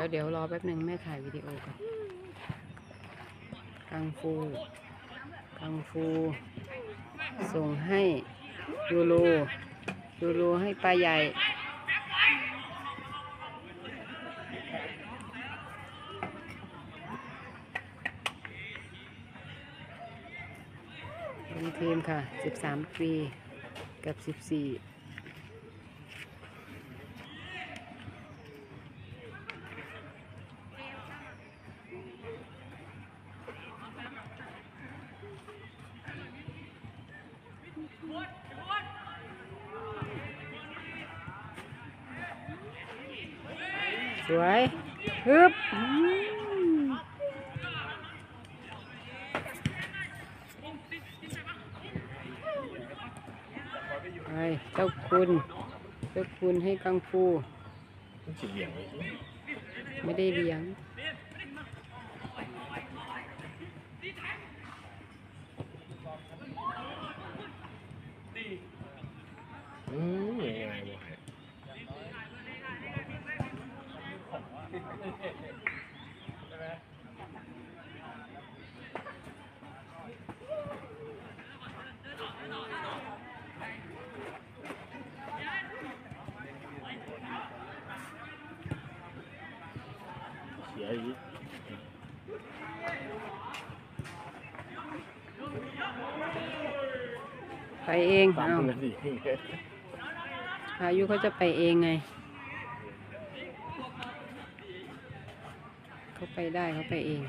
ยวเดี๋ยวรอแป๊บหนึ่งแม่ถ่ายวิดีโอก่อน กังฟู กังฟู ส่งให้ยูโรยูโรให้ปลาใหญ่เป็นทีมค่ะ 13 ปี กับ 14 วยฮึบอืมไปเจ้าคุณ เจ้าคุณให้กังฟูต้องฉีดเหลี่ยงไว้ไม่ได้เลี้ยง อืมยังไงวะ เสียอีกไปเองสามเอาคนละสิพายุเขาจะไปเองไง เขาไปได้เขาไปเอง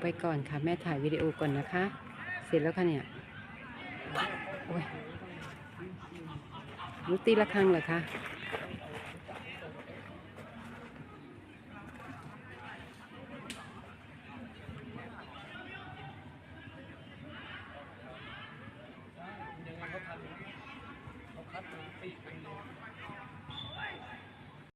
ไปก่อนค่ะ แม่ถ่ายวิดีโอก่อนนะคะ เสร็จแล้วค่ะเนี่ย โอ้ยรูตีละครั้งเหรอคะเขาคัดตีเป็น